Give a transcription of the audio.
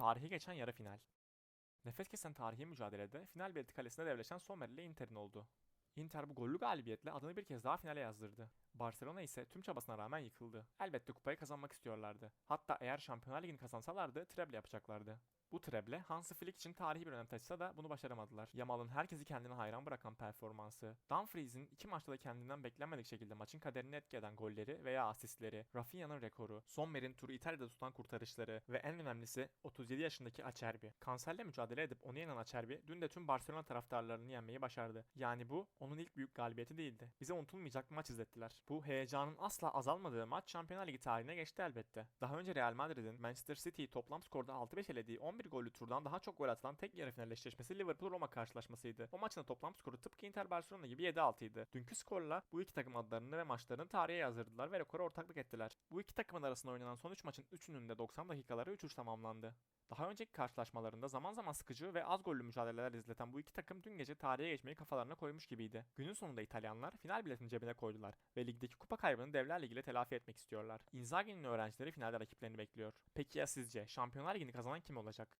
Tarihi geçen yarı final. Nefes kesen tarihi mücadelede final bileti kalesine devleşen Sommer ile Inter'in oldu. Inter bu gollü galibiyetle adını bir kez daha finale yazdırdı. Barcelona ise tüm çabasına rağmen yıkıldı. Elbette kupayı kazanmak istiyorlardı. Hatta eğer Şampiyonlar Ligi'ni kazansalardı treble yapacaklardı. Bu treble Hansi Flick için tarihi bir önem taşısa da bunu başaramadılar. Yamal'ın herkesi kendine hayran bırakan performansı, Dumfries'in iki maçta da kendinden beklenmedik şekilde maçın kaderini etki golleri veya asistleri, Rafinha'nın rekoru, Sommer'in turu İtalya'da tutan kurtarışları ve en önemlisi 37 yaşındaki Acerbi. Kanserle mücadele edip onu yenen Acerbi dün de tüm Barcelona taraftarlarını yenmeyi başardı. Yani bu onun ilk büyük galibiyeti değildi. Bize unutulmayacak bir maç izlettiler. Bu heyecanın asla azalmadığı maç Şampiyonlar Ligi tarihine geçti elbette. Daha önce Real Madrid'in Manchester City'yi toplam skorda 6-5 elediği 11 gollü turdan daha çok gol atılan tek yarı final Liverpool-Roma karşılaşmasıydı. O maçın toplam skoru tıpkı Inter-Barcelona gibi 7-6 idi. Dünkü skorla bu iki takım adlarını ve maçlarını tarihe yazdırdılar ve rekora ortaklık ettiler. Bu iki takımın arasında oynanan son 3 maçın 3'ünün de 90 dakikaları 3-3 tamamlandı. Daha önceki karşılaşmalarında zaman zaman sıkıcı ve az gollü mücadeleler izleten bu iki takım dün gece tarihe geçmeyi kafalarına koymuş gibiydi. Günün sonunda İtalyanlar final biletini cebine koydular ve ligdeki kupa kaybını Devler Ligi ile telafi etmek istiyorlar. Inzaghi'nin öğrencileri finalde rakiplerini bekliyor. Peki ya sizce Şampiyonlar Ligi'ni kazanan kim olacak?